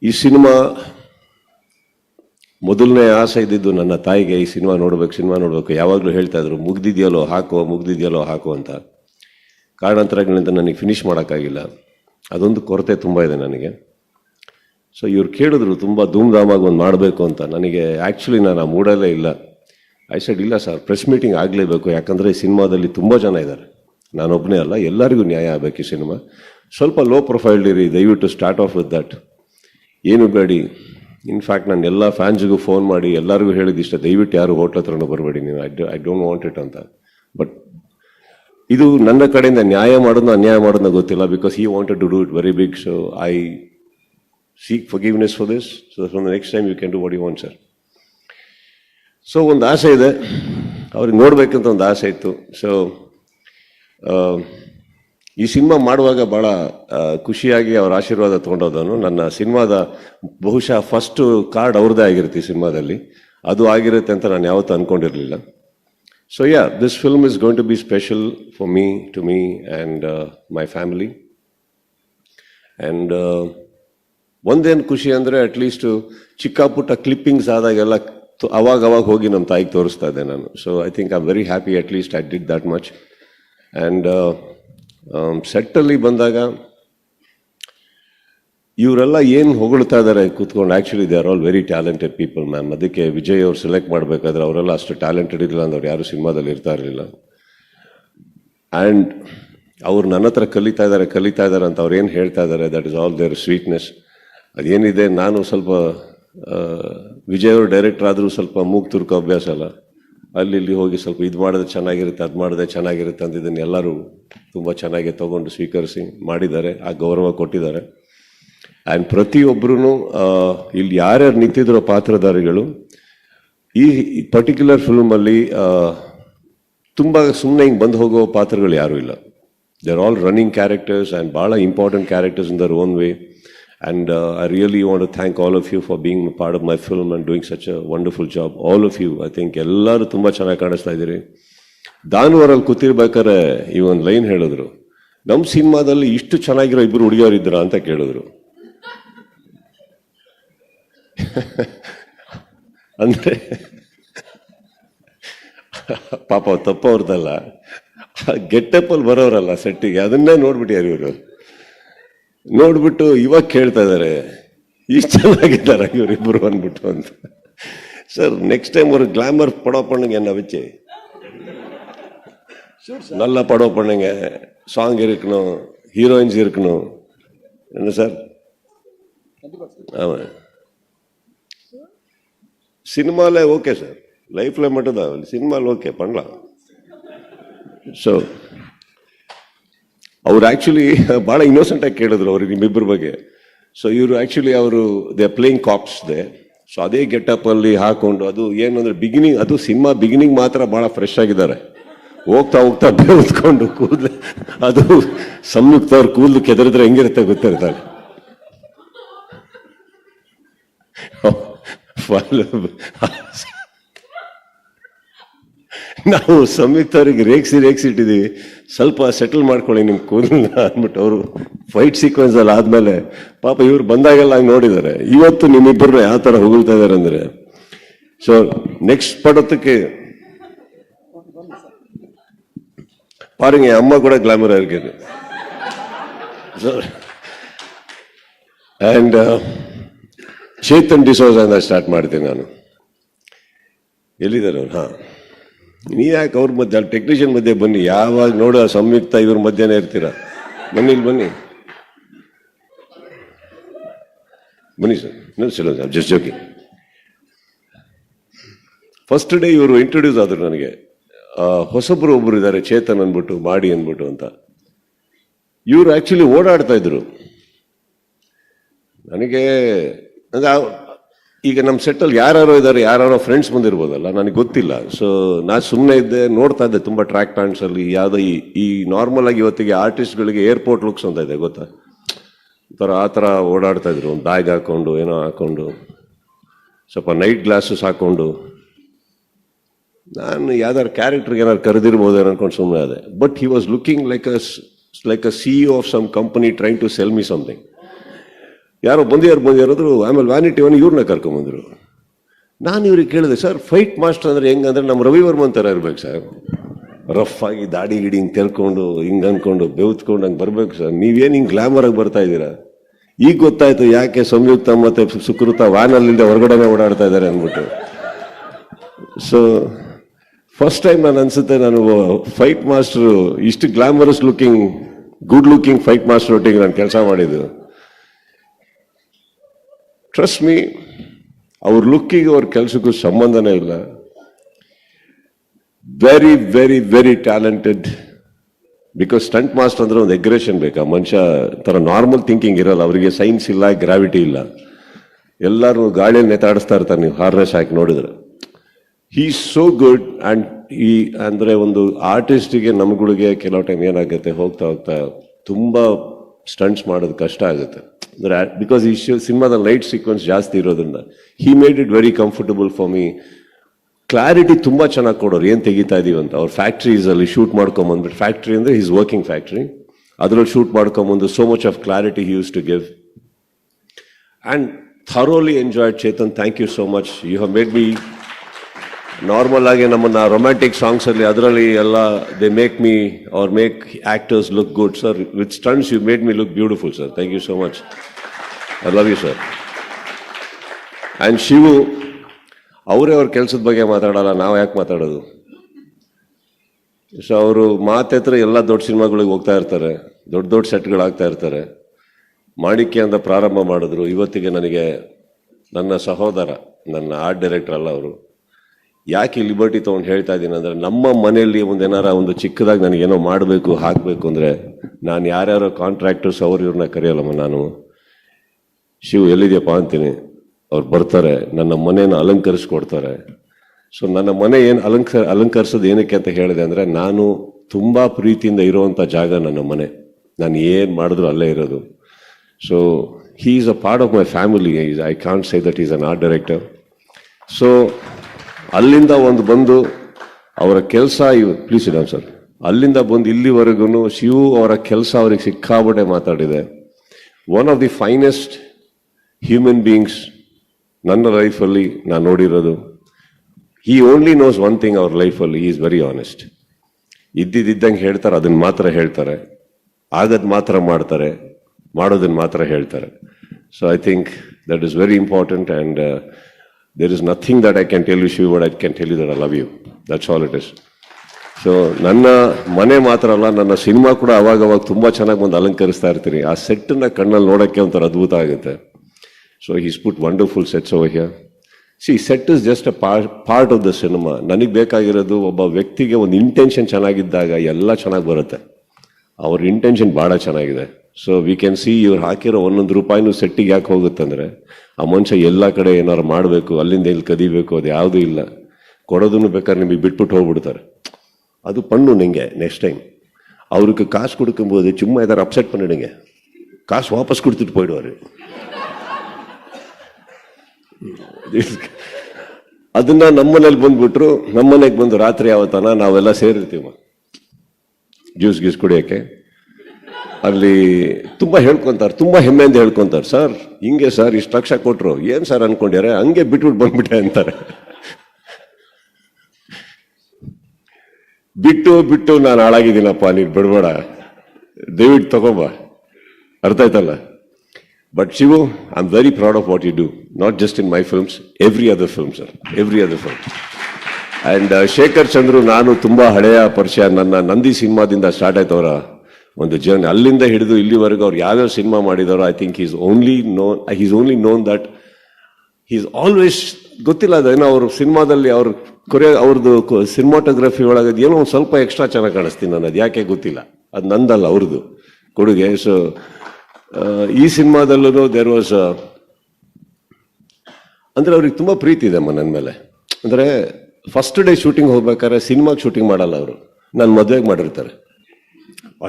ಈ cinema ಮೊದಲನೇ ಆಸೆ ಇದ್ದಿದ್ದು ನನ್ನ ತಾಯಿಗೆ, ಈ cinema ನೋಡ್ಬೇಕು, cinema ನೋಡಬೇಕು, ಯಾವಾಗಲೂ ಹೇಳ್ತಾ ಇದ್ರು, ಮುಗ್ದಿದೆಯಲ್ಲೋ, ಹಾಕೋ ಮುಗ್ದಿದೆಯಲ್ಲೋ, ಹಾಕೋ ಅಂತ. ಕಾರಣಾಂತರಗಳಿಂದ ನನಗೆ ಫಿನಿಶ್ ಮಾಡೋಕ್ಕಾಗಿಲ್ಲ. ಅದೊಂದು ಕೊರತೆ ತುಂಬ ಇದೆ ನನಗೆ. ಸೊ ಇವ್ರು ಕೇಳಿದ್ರು, ತುಂಬ ಧೂಮ್ಧಾಮಾಗಿ ಒಂದು ಮಾಡಬೇಕು ಅಂತ. ನನಗೆ ಆ್ಯಕ್ಚುಲಿ ನಾನು ಆ ಮೂಡಲ್ಲೇ ಇಲ್ಲ. ಐ ಸೈಡ್ ಇಲ್ಲ ಸರ್ ಪ್ರೆಸ್ ಮೀಟಿಂಗ್ ಆಗಲೇಬೇಕು. ಯಾಕಂದರೆ ಈ ಸಿನಿಮಾದಲ್ಲಿ ತುಂಬ ಜನ ಇದ್ದಾರೆ. ನಾನೊಬ್ಬನೇ ಅಲ್ಲ, ಎಲ್ಲರಿಗೂ ನ್ಯಾಯ ಆಗಬೇಕು ಈ ಸಿನಿಮಾ. ಸ್ವಲ್ಪ ಲೋ ಪ್ರೊಫೈಲ್ಡ್ ಇರಿ, ದಯವಿಟ್ಟು ಸ್ಟಾರ್ಟ್ ಆಫ್ ವಿತ್ ದಟ್ ಏನು ಬೇಡಿ. ಇನ್ಫ್ಯಾಕ್ಟ್ ನಾನು ಎಲ್ಲ ಫ್ಯಾನ್ಸಿಗೂ ಫೋನ್ ಮಾಡಿ, ಎಲ್ಲರಿಗೂ ಹೇಳಿದಿಷ್ಟ ದಯವಿಟ್ಟು ಯಾರು ಹೋಟ್ಲ್ ಹತ್ರನೂ ಬರಬೇಡಿ ನೀವು. I I don't want it ಅಂತ. ಬಟ್ ಇದು ನನ್ನ ಕಡೆಯಿಂದ ನ್ಯಾಯ ಮಾಡೋದು ಅನ್ಯಾಯ ಮಾಡೋದನ್ನ ಗೊತ್ತಿಲ್ಲ because he wanted to do it very big so I seek forgiveness for this so from the next time you can do what you want sir so ಒಂದು ಆಸೆ ಇದೆ. ಅವ್ರಿಗೆ ನೋಡಬೇಕಂತ ಒಂದು ಆಸೆ ಇತ್ತು. ಸೊ ಈ ಸಿನಿಮಾ ಮಾಡುವಾಗ ಭಾಳ ಖುಷಿಯಾಗಿ ಅವ್ರ ಆಶೀರ್ವಾದ ತೊಗೊಂಡೋದನು ನನ್ನ ಸಿನಿಮಾದ ಬಹುಶಃ ಫಸ್ಟ್ ಕಾರ್ಡ್ ಅವ್ರದ್ದೇ ಆಗಿರುತ್ತೆ ಈ ಸಿನಿಮಾದಲ್ಲಿ. ಅದು ಆಗಿರುತ್ತೆ ಅಂತ ನಾನು ಯಾವತ್ತೂ ಅಂದ್ಕೊಂಡಿರಲಿಲ್ಲ so ya this film is going to be special for me to me and my family and ಒಂದೇನು ಖುಷಿ ಅಂದರೆ ಅಟ್ಲೀಸ್ಟು ಚಿಕ್ಕ ಪುಟ್ಟ ಕ್ಲಿಪ್ಪಿಂಗ್ಸ್ ಆದಾಗೆಲ್ಲ ಅವಾಗ ಅವಾಗ ಹೋಗಿ ನಮ್ಮ ತಾಯಿಗೆ ತೋರಿಸ್ತಾ ಇದ್ದೆ ನಾನು. So I think I very happy at least I did that much and ಸೆಟ್ಟಲ್ಲಿ ಬಂದಾಗ ಇವರೆಲ್ಲ ಏನು ಹೊಗಳ್ತಾ ಇದ್ದಾರೆ ಕೂತ್ಕೊಂಡು actually they are all very talented people ma'am ಅದಕ್ಕೆ ವಿಜಯ್ ಅವ್ರು ಸೆಲೆಕ್ಟ್ ಮಾಡಬೇಕಾದ್ರೆ ಅವರೆಲ್ಲ ಅಷ್ಟು ಟ್ಯಾಲೆಂಟೆಡ್ ಇರಲಿಲ್ಲ ಅಂದವ್ರು ಯಾರು ಸಿನಿಮಾದಲ್ಲಿ ಇರ್ತಾ ಇರಲಿಲ್ಲ. ಆ್ಯಂಡ್ ಅವ್ರು ನನ್ನ ಹತ್ರ ಕಲಿತಾ ಇದ್ದಾರೆ ಕಲಿತಾ ಇದ್ದಾರೆ ಅಂತ ಅವ್ರು ಏನು ಹೇಳ್ತಾ ಇದ್ದಾರೆ that is all their sweetness ಅದೇನಿದೆ, ನಾನು ಸ್ವಲ್ಪ ವಿಜಯ್ ಅವರು ಡೈರೆಕ್ಟರ್ ಆದರೂ ಸ್ವಲ್ಪ ಮೂಗ್ ತುರ್ಕೋ ಅಭ್ಯಾಸ ಅಲ್ಲ. ಅಲ್ಲಿ ಇಲ್ಲಿ ಹೋಗಿ ಸ್ವಲ್ಪ ಇದು ಮಾಡಿದ್ರೆ ಚೆನ್ನಾಗಿರುತ್ತೆ, ಅದು ಮಾಡಿದ್ರೆ ಚೆನ್ನಾಗಿರುತ್ತೆ ಅಂತ ಇದನ್ನು ಎಲ್ಲರೂ ತುಂಬ ಚೆನ್ನಾಗಿ ತೊಗೊಂಡು ಸ್ವೀಕರಿಸಿ ಮಾಡಿದ್ದಾರೆ, ಆ ಗೌರವ ಕೊಟ್ಟಿದ್ದಾರೆ. ಆ್ಯಂಡ್ ಪ್ರತಿಯೊಬ್ಬರೂ ಇಲ್ಲಿ ಯಾರ್ಯಾರು ನಿಂತಿದ್ರೋ ಪಾತ್ರಧಾರಿಗಳು, ಈ ಪರ್ಟಿಕ್ಯುಲರ್ ಫಿಲ್ಮಲ್ಲಿ ತುಂಬ ಸುಮ್ಮನೆ ಹಿಂಗೆ ಬಂದು ಹೋಗೋ ಪಾತ್ರಗಳು ಯಾರೂ ಇಲ್ಲ. They are all running characters and ಭಾಳ important characters in their own way and I really want to thank all of you for being part of my film and doing such a wonderful job all of you I think ಎಲ್ಲರೂ ತುಂಬ ಚೆನ್ನಾಗಿ ಕಾಣಿಸ್ತಾ ಇದ್ದೀರಿ. ದಾನುವರಲ್ಲಿ ಕೂತಿರ್ಬೇಕಾದ್ರೆ ಈ ಒಂದು line ಹೇಳಿದ್ರು. ನಮ್ಮ ಸಿನಿಮಾದಲ್ಲಿ ಇಷ್ಟು ಚೆನ್ನಾಗಿರೋ ಇಬ್ಬರು ಹುಡುಗಿಯರು ಇದ್ರ ಅಂತ ಕೇಳಿದ್ರು. <laughs> ಅಂದರೆ, ಪಾಪ ತಪ್ಪವ್ರದ್ದಲ್ಲ. ಗೆಟ್ಟಪ್ಪಲ್ಲಿ ಬರೋರಲ್ಲ ಸೆಟ್ಟಿಗೆ. ಅದನ್ನೇ ನೋಡ್ಬಿಟ್ಯಾರ ಇವರು. ನೋಡ್ಬಿಟ್ಟು ಇವಾಗ ಕೇಳ್ತಾ ಇದ್ದಾರೆ ಇಷ್ಟು ಚೆನ್ನಾಗಿದ್ದಾರೆ ಇವರಿಬ್ಬರು ಅಂದ್ಬಿಟ್ಟು ಅಂತ சார் நெக்ஸ்ட் டைம் ஒரு கிளாமர் படம் பண்ணுங்க என்ன வச்சு நல்ல படம் பண்ணுங்க சாங் இருக்கணும் ஹீரோயின்ஸ் இருக்கணும் என்ன சார் ஆமாம் சினிமாவில் ஓகே சார் லைஃப்பில் மட்டும்தான் சினிமாவில் ஓகே பண்ணலாம் ಸೊ ಅವ್ರು ಆ್ಯಕ್ಚುಲಿ ಭಾಳ ಇನ್ನೋಸೆಂಟಾಗಿ ಕೇಳಿದ್ರು ಅವ್ರಿಗೆ ನಿಮ್ಮಿಬ್ಬರ ಬಗ್ಗೆ. ಸೊ ಇವರು ಆ್ಯಕ್ಚುಲಿ ಅವರು they playing cops they so ಅದೇ ಗೆಟಪ್ಪಲ್ಲಿ ಹಾಕೊಂಡು ಅದು ಏನು ಅಂದರೆ ಬಿಗಿನಿಂಗ್ ಅದು ಸಿನಿಮಾ ಬಿಗಿನಿಂಗ್ ಮಾತ್ರ ಭಾಳ ಫ್ರೆಶ್ ಆಗಿದ್ದಾರೆ. ಹೋಗ್ತಾ ಹೋಗ್ತಾ <laughs> ಬೆಳೆದ್ಕೊಂಡು ಕೂದಲು, ಅದು ಅವ್ರ ಕೂದಲು ಕೆದರಿದ್ರೆ ಹೆಂಗಿರುತ್ತೆ ಗೊತ್ತಿರ್ತಾರೆ <laughs> ನಾವು ಸಂಯುಕ್ತ ಅವ್ರಿಗೆ ರೇಗ್ಸಿ ರೇಗ್ಸಿ ಇಟ್ಟಿದ್ದೀವಿ ಸ್ವಲ್ಪ ಸೆಟಲ್ ಮಾಡ್ಕೊಳ್ಳಿ ನಿಮ್ಮ ಕೂದಲನ್ನ ಅಂದ್ಬಿಟ್ಟು ಅವರು ಫೈಟ್ ಸೀಕ್ವೆನ್ಸ್ ಅಲ್ಲಿ ಆದ್ಮೇಲೆ ಪಾಪ ಇವ್ರು ಬಂದಾಗೆಲ್ಲ ಹಂಗೆ ನೋಡಿದ್ದಾರೆ ಇವತ್ತು ನಿಮ್ಮಿಬ್ಬರನ್ನ ಯಾವ ಥರ ಹೊಗಳ್ತಾ ಇದ್ದಾರೆ ಅಂದ್ರೆ ಸೊ ನೆಕ್ಸ್ಟ್ படத்துக்கு பாருங்க என் அம்மா கூட கிளாமரா இருக்குது ಅಂಡ್ ಚೇತನ್ ಡಿಸೋಸ್ ಅಂತ ಸ್ಟಾರ್ಟ್ ಮಾಡ್ತೀನಿ ನಾನು ಎಲ್ಲಿದ್ದಾರೆ ಅವ್ರು ಹಾಂ ನೀ ಯಾಕೆ ಅವ್ರ ಮಧ್ಯೆ ಅಲ್ಲಿ ಟೆಕ್ನಿಷಿಯನ್ ಮಧ್ಯೆ ಬನ್ನಿ, ಯಾವಾಗ ನೋಡು ಸಂಯುಕ್ತ ಇವ್ರ ಮಧ್ಯೆನೇ ಇರ್ತೀರ. ಬನ್ನಿ, ಇಲ್ಲಿ ಬನ್ನಿ. ಬನ್ನಿ sir sir just joking first day ಇವರು ಇಂಟ್ರೊಡ್ಯೂಸ್ ಆದರು ನನಗೆ ಹೊಸಬ್ರು ಒಬ್ಬರು ಇದ್ದಾರೆ ಚೇತನ್ ಅಂದ್ಬಿಟ್ಟು, ಮಾಡಿ ಅಂದ್ಬಿಟ್ಟು ಅಂತ. ಇವರು ಆ್ಯಕ್ಚುಲಿ ಓಡಾಡ್ತಾ ಇದ್ರು. ನನಗೆ, ಅಂದ್ರೆ ಈಗ ನಮ್ಮ ಸೆಟ್ಟಲ್ಲಿ ಯಾರ್ಯಾರೋ ಇದ್ದಾರೆ ಯಾರ್ಯಾರೋ ಫ್ರೆಂಡ್ಸ್ ಬಂದಿರ್ಬೋದಲ್ಲ, ನನಗೆ ಗೊತ್ತಿಲ್ಲ. ಸೊ ನಾನು ಸುಮ್ಮನೆ ಇದ್ದೆ, ನೋಡ್ತಾ ಇದ್ದೆ ತುಂಬ ಟ್ರ್ಯಾಕ್ ಪ್ಯಾಂಟ್ಸಲ್ಲಿ ಯಾವುದೋ ಈ ಈ ನಾರ್ಮಲ್ ಆಗಿ ಇವತ್ತಿಗೆ ಆರ್ಟಿಸ್ಟ್ಗಳಿಗೆ ಏರ್ಪೋರ್ಟ್ ಲುಕ್ಸ್ ಅಂತ ಇದೆ, ಗೊತ್ತಾ? ಒಂಥರ ಆ ಥರ ಓಡಾಡ್ತಾ ಇದ್ರು, ಒಂದು ಬ್ಯಾಗ್ ಹಾಕ್ಕೊಂಡು ಏನೋ ಹಾಕ್ಕೊಂಡು ಸ್ವಲ್ಪ ನೈಟ್ ಗ್ಲಾಸಸ್ ಹಾಕೊಂಡು. ನಾನು ಯಾವ್ದಾರು ಕ್ಯಾರೆಕ್ಟರ್ಗೆ ಏನಾದ್ರು ಕರೆದಿರ್ಬೋದೇನೋ ಅನ್ಕೊಂಡು ಸುಮ್ಮನೆ ಅದೇ but he was looking like a like a C of some company trying to sell me something ಯಾರೋ ಬಂದಿಯಾರು ಬಂದಿರೋದ್ರು ಆಮೇಲೆ ವ್ಯಾನಿಟಿ ಒನ್ ಇವ್ರನ್ನ ಕರ್ಕೊಂಬಂದರು ನಾನು ಇವ್ರಿಗೆ ಕೇಳಿದೆ, ಸರ್ ಫೈಟ್ ಮಾಸ್ಟರ್ ಅಂದ್ರೆ ಹೆಂಗಂದ್ರೆ ನಮ್ಮ ರವಿವರ್ಮನ್ ಅಂತಾರೆ ಇರ್ಬೇಕು, ಸರ್. ರಫ್ ಆಗಿ ದಾಡಿ ಗಿಡಿ ಹಿಂಗೆ ತೆರ್ಕೊಂಡು, ಹಿಂಗೆ ಅಂದ್ಕೊಂಡು ಬೆವ್ತ್ಕೊಂಡು ಹಂಗೆ ಬರಬೇಕು, ಸರ್. ನೀವೇನು ಹಿಂಗೆ ಗ್ಲಾಮರ್ ಆಗಿ ಬರ್ತಾ ಇದ್ದೀರಾ? ಈಗ ಗೊತ್ತಾಯ್ತು ಯಾಕೆ ಸಂಯುಕ್ತ ಮತ್ತು ಸುಕೃತ ವ್ಯಾನಲ್ಲಿಂದ ಹೊರಗಡೆನೇ ಓಡಾಡ್ತಾ ಇದ್ದಾರೆ ಅಂದ್ಬಿಟ್ಟು. ಸೊ ಫಸ್ಟ್ ಟೈಮ್ ನಾನು ಅನ್ಸುತ್ತೆ ನಾನು ಫೈಟ್ ಮಾಸ್ಟ್ರು ಇಷ್ಟು glamorous looking good looking fight master ಒಟ್ಟಿಗೆ ನಾನು ಕೆಲಸ ಮಾಡಿದ್ದು. ಟ್ರಸ್ಟ್ ಮೀ ಅವ್ರ ಲುಕ್ಕಿಗೆ ಅವ್ರ ಕೆಲಸಕ್ಕೂ ಸಂಬಂಧನೇ ಇಲ್ಲ. Very very very talented because stunt master ಅಂದ್ರೆ ಒಂದು ಎಗ್ರೆಷನ್ ಬೇಕಾ? ಮನುಷ್ಯ ಥರ ನಾರ್ಮಲ್ ಥಿಂಕಿಂಗ್ ಇರಲ್ಲ. ಅವರಿಗೆ ಸೈನ್ಸ್ ಇಲ್ಲ ಗ್ರಾವಿಟಿ ಇಲ್ಲ. ಎಲ್ಲರೂ ಗಾಳಿಯಲ್ಲಿ ನೇತಾಡಿಸ್ತಾ ಇರ್ತಾರೆ ನೀವು. ಹಾರ್ನೆಸ್ ಹಾಕಿ ನೋಡಿದ್ರೆ. ಹೀ ಸೋ ಗುಡ್ ಆ್ಯಂಡ್ ಈ ಅಂದರೆ ಒಂದು ಆರ್ಟಿಸ್ಟಿಗೆ ನಮ್ಗಳಿಗೆ ಕೆಲವು ಟೈಮ್ ಏನಾಗುತ್ತೆ? ಹೋಗ್ತಾ ಹೋಗ್ತಾ ತುಂಬ ಸ್ಟಂಟ್ಸ್ ಮಾಡೋದು ಕಷ್ಟ ಆಗುತ್ತೆ. ಬಿಕಾಸ್ ಈ ಸಿನಿಮಾದ ಲೈಟ್ ಸೀಕ್ವೆನ್ಸ್ ಜಾಸ್ತಿ ಇರೋದ್ರಿಂದ. He made it very comfortable for me clarity ತುಂಬ ಚೆನ್ನಾಗಿ ಕೊಡೋರು. ಏನು ತೆಗಿತಾ ಇದೀವಿ ಅಂತ. ಅವ್ರ ಫ್ಯಾಕ್ಟ್ರೀಸಲ್ಲಿ ಶೂಟ್ ಮಾಡ್ಕೊಂಬಂದ್ಬಿಟ್ಟು ಫ್ಯಾಕ್ಟ್ರಿ ಅಂದರೆ ಈಸ್ ವರ್ಕಿಂಗ್ ಫ್ಯಾಕ್ಟ್ರಿ ಅದರಲ್ಲಿ shoot ಮಾಡ್ಕೊಂಬಂದು so much of clarity he used to give and thoroughly enjoyed Chetan thank you so much you have made me normal ಆಗಿ ನಮ್ಮನ್ನ ರೊಮ್ಯಾಂಟಿಕ್ ಸಾಂಗ್ಸ್ ಅಲ್ಲಿ ಅದರಲ್ಲಿ ಎಲ್ಲ they make me or make actors look good sir with stunts you made me look beautiful sir thank you so much I love you sir and Shivu ಅವರೇ ಅವ್ರ ಕೆಲಸದ ಬಗ್ಗೆ ಮಾತಾಡಲ್ಲ, ನಾವು ಯಾಕೆ ಮಾತಾಡೋದು? ಸೊ ಅವರು ಮಾತೆತ್ರ ಎಲ್ಲ ದೊಡ್ಡ ಸಿನಿಮಾಗಳಿಗೆ ಹೋಗ್ತಾ ಇರ್ತಾರೆ, ದೊಡ್ಡ ದೊಡ್ಡ ಸೆಟ್ಗಳಾಗ್ತಾ ಇರ್ತಾರೆ. ಮಾಣಿಕ್ಯ ಅಂತ ಪ್ರಾರಂಭ ಮಾಡಿದ್ರು. ಇವತ್ತಿಗೆ ನನಗೆ ನನ್ನ ಸಹೋದರ, ನನ್ನ ಆರ್ಟ್ ಡೈರೆಕ್ಟರ್ ಅಲ್ಲ ಅವರು. ಯಾಕೆ ಲಿಬರ್ಟಿ ತೊಗೊಂಡು ಹೇಳ್ತಾ ಇದ್ದೀನಿ ಅಂದರೆ ನಮ್ಮ ಮನೆಯಲ್ಲಿ ಒಂದು ಏನಾರ ಒಂದು ಚಿಕ್ಕದಾಗಿ ನನಗೇನೋ ಮಾಡಬೇಕು, ಹಾಕಬೇಕು ಅಂದರೆ ನಾನು ಯಾರ್ಯಾರೋ ಕಾಂಟ್ರಾಕ್ಟರ್ಸ್ ಅವ್ರು ಇವ್ರನ್ನ ಕರೆಯಲ್ಲಮ್ಮ ನಾನು. ಶಿವ್ ಎಲ್ಲಿದೆಯಪ್ಪ ಅಂತೀನಿ. ಅವ್ರು ಬರ್ತಾರೆ, ನನ್ನ ಮನೇನ ಅಲಂಕರಿಸ್ಕೊಡ್ತಾರೆ. ಸೊ ನನ್ನ ಮನೆ ಏನು ಅಲಂಕ, ಅಲಂಕರಿಸೋದು ಏನಕ್ಕೆ ಅಂತ ಹೇಳಿದೆ ಅಂದರೆ ನಾನು ತುಂಬ ಪ್ರೀತಿಯಿಂದ ಇರುವಂಥ ಜಾಗ ನನ್ನ ಮನೆ. ನಾನು ಏನು ಮಾಡಿದ್ರು ಅಲ್ಲೇ ಇರೋದು. So he is a part of my family is I can't say that is an art director so ಅಲ್ಲಿಂದ ಒಂದು ಬಂದು ಅವರ ಕೆಲಸ ಇವ್ ಪ್ಲೀಸ್ ಇಡಮ್ ಸರ್ ಅಲ್ಲಿಂದ ಬಂದು ಇಲ್ಲಿವರೆಗೂ ಶಿವು ಅವರ ಕೆಲಸ ಅವ್ರಿಗೆ ಸಿಕ್ಕಾಬಟ್ಟೆ ಮಾತಾಡಿದೆ. One of the finest human beings ನನ್ನ ಲೈಫಲ್ಲಿ ನಾನು ನೋಡಿರೋದು. He only knows one thing ಅವ್ರ ಲೈಫಲ್ಲಿ ಈಸ್ ವೆರಿ ಆನೆಸ್ಟ್ ಇದ್ದಿದ್ದಂಗೆ ಹೇಳ್ತಾರೆ ಅದನ್ನು ಮಾತ್ರ ಹೇಳ್ತಾರೆ. ಆಗದ್ ಮಾತ್ರ ಮಾಡ್ತಾರೆ ಮಾಡೋದನ್ನು ಮಾತ್ರ ಹೇಳ್ತಾರೆ. So I think that is very important and there is nothing that I can tell you Shiv I can tell you that I love you that's all it is so ನನ್ನ ಮನೆ ಮಾತ್ರ ಅಲ್ಲ, ನನ್ನ ಸಿನಿಮಾ ಕೂಡ ಅವಾಗ ಅವಾಗ ತುಂಬ ಚೆನ್ನಾಗಿ ಬಂದು ಅಲಂಕರಿಸ್ತಾ ಇರ್ತೀನಿ. ಆ ಸೆಟ್ಟನ್ನು ಕಣ್ಣಲ್ಲಿ ನೋಡೋಕ್ಕೆ ಒಂಥರ ಅದ್ಭುತ ಆಗುತ್ತೆ. So he's put wonderful sets over here see set is just a part of the cinema ನನಗೆ ಬೇಕಾಗಿರೋದು ಒಬ್ಬ ವ್ಯಕ್ತಿಗೆ ಒಂದು ಇಂಟೆನ್ಷನ್ ಚೆನ್ನಾಗಿದ್ದಾಗ ಎಲ್ಲ ಚೆನ್ನಾಗಿ ಬರುತ್ತೆ. ಅವ್ರ ಇಂಟೆನ್ಷನ್ ಭಾಳ ಚೆನ್ನಾಗಿದೆ. ಸೊ ವಿ ಕ್ಯಾನ್ ಸಿ ಇವ್ರು ಹಾಕಿರೋ ಒಂದೊಂದು ರೂಪಾಯಿನೂ ಸೆಟ್ಟಿಗೆ ಯಾಕೆ ಹೋಗುತ್ತಂದ್ರೆ ಆ ಮನುಷ್ಯ ಎಲ್ಲ ಕಡೆ ಏನಾರು ಮಾಡಬೇಕು ಅಲ್ಲಿಂದ ಇಲ್ಲಿ ಕದಿಬೇಕು ಅದು ಯಾವುದೂ ಇಲ್ಲ ಕೊಡೋದನ್ನು ಬೇಕಾದ್ರೆ ನಿಮಗೆ ಬಿಟ್ಬಿಟ್ಟು ಹೋಗ್ಬಿಡ್ತಾರೆ ಅದು ಪಣ್ಣು ನಿಂಗೆ ನೆಕ್ಸ್ಟ್ ಟೈಮ್ அவருக்கு காசு கொடுக்கும்போது சும்மா ஏதாவது அப்செட் பண்ணிடுங்க காசு வாபஸ் கொடுத்துட்டு போயிடுவாரு ಅದನ್ನ ನಮ್ಮನೇಲಿ ಬಂದ್ಬಿಟ್ರು ನಮ್ಮನೆಗೆ ಬಂದು ರಾತ್ರಿ ಯಾವತ್ತಾನ ನಾವೆಲ್ಲ ಸೇರಿರ್ತೀವ ಜ್ಯೂಸ್ ಗೀಸ್ ಕುಡಿಯೋಕ್ಕೆ ಅಲ್ಲಿ ತುಂಬ ಹೇಳ್ಕೊತಾರೆ, ತುಂಬ ಹೆಮ್ಮೆಯಿಂದ ಹೇಳ್ಕೊಂತಾರೆ, ಸರ್, ಹಿಂಗೆ ಸರ್, ಇಷ್ಟು ಲಕ್ಷ ಕೊಟ್ಟರು ಏನು ಸರ್ ಅಂದ್ಕೊಂಡ್ಯಾರೆ ಹಂಗೆ ಬಿಟ್ಬಿಟ್ಟು ಬಂದ್ಬಿಟ್ಟೆ ಅಂತಾರೆ. ಬಿಟ್ಟು ಬಿಟ್ಟು ನಾನು ಹಾಳಾಗಿದ್ದೀನಪ್ಪ, ನೀನು ಬಿಡ್ಬೇಡ. ದಯವಿಟ್ಟು ತಗೋಬ. ಅರ್ಥ ಆಯ್ತಲ್ಲ? But Shivu I am very proud of what you do not just in my films every other film sir every other film and Shekhar Chandru ನಾನು ತುಂಬ ಹಳೆಯ ಪರಿಚಯ, ನನ್ನ ನಂದಿ ಸಿನಿಮಾದಿಂದ ಸ್ಟಾರ್ಟ್ ಆಯ್ತವರ. ಒಂದು ಜರ್ನಿ ಅಲ್ಲಿಂದ ಹಿಡಿದು ಇಲ್ಲಿವರೆಗೂ ಅವ್ರು ಯಾವ್ಯಾವ cinema ಮಾಡಿದಾರೋ I think is only known is only known that is always ಗೊತ್ತಿಲ್ಲ ಅದೇನೋ ಅವ್ರ ಸಿನಿಮಾದಲ್ಲಿ ಅವ್ರ ಕೊರಿಯೋ ಅವ್ರದ್ದು ಸಿನಿಮಾಟೋಗ್ರಫಿ ಒಳಗೆ ಏನೋ ಒಂದು ಸ್ವಲ್ಪ ಎಕ್ಸ್ಟ್ರಾ ಚೆನ್ನಾಗಿ ಕಾಣಿಸ್ತೀನಿ ನಾನು. ಅದು ಯಾಕೆ ಗೊತ್ತಿಲ್ಲ. ಅದು ನಂದಲ್ಲ ಅವ್ರದ್ದು ಕೊಡುಗೆ. ಸೊ ಈ ಸಿನಿಮಾದಲ್ಲೂ ದೇರ್ ವಾಸ್ ಅಂದರೆ ಅವ್ರಿಗೆ ತುಂಬ ಪ್ರೀತಿ ಇದೆ ಅಮ್ಮ ನನ್ನ ಮೇಲೆ. ಅಂದರೆ ಫಸ್ಟ್ ಡೇ ಶೂಟಿಂಗ್ ಹೋಗ್ಬೇಕಾದ್ರೆ ಸಿನಿಮಾಗೆ ಶೂಟಿಂಗ್ ಮಾಡಲ್ಲ ಅವರು. ನಾನು ಮದುವೆಗೆ ಮಾಡಿರ್ತಾರೆ.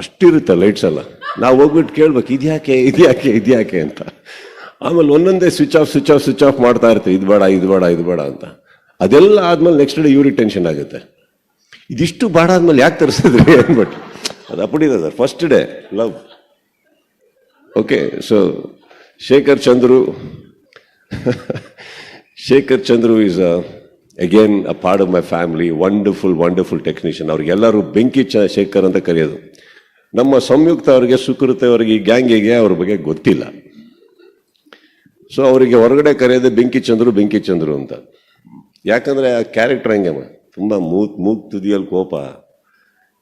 ಅಷ್ಟಿರುತ್ತೆ ಲೈಟ್ಸ್ ಎಲ್ಲ. ನಾವು ಹೋಗ್ಬಿಟ್ಟು ಕೇಳ್ಬೇಕು, ಇದ್ಯಾಕೆ ಇದ್ಯಾಕೆ ಇದ್ಯಾಕೆ ಅಂತ. ಆಮೇಲೆ ಒಂದೊಂದೇ switch off switch off switch off ಮಾಡ್ತಾ ಇರ್ತೀವಿ ಇದು ಬೇಡ ಇದು ಬೇಡ ಇದು ಬೇಡ ಅಂತ. ಅದೆಲ್ಲ ಆದ್ಮೇಲೆ ನೆಕ್ಸ್ಟ್ ಡೇ ಇವ್ರಿಗೆ ಟೆನ್ಷನ್ ಆಗುತ್ತೆ. ಇದಿಷ್ಟು ಬಾಡ ಆದ್ಮೇಲೆ ಯಾಕೆ ತರಿಸಿದ್ರಿ <laughs> ಅಂದ್ಬಿಟ್ಟು. ಅದು ಅಪ್ಪಡಿದೆ sir first day love okay so Shekhar Chandru Shekhar Chandru is again a part of my family wonderful wonderful technician ಅವ್ರಿಗೆಲ್ಲರೂ ಬೆಂಕಿ ಚ, ಶೇಖರ್ ಅಂತ ಕರೆಯೋದು. ನಮ್ಮ ಸಂಯುಕ್ತ ಅವರಿಗೆ ಸುಕೃತ ಅವರಿಗೆ ಗ್ಯಾಂಗಿಗೆ ಅವ್ರ ಬಗ್ಗೆ ಗೊತ್ತಿಲ್ಲ. ಸೊ ಅವರಿಗೆ ಹೊರಗಡೆ ಕರೆಯೋದೇ ಬೆಂಕಿ ಚಂದ್ರು ಬೆಂಕಿ ಚಂದ್ರು ಅಂತ. ಯಾಕಂದ್ರೆ ಆ ಕ್ಯಾರೆಕ್ಟರ್ ಹಂಗೆಮ್ಮ ತುಂಬ ಮೂಕ್ ತುದಿಯಲ್ಲಿ ಕೋಪ.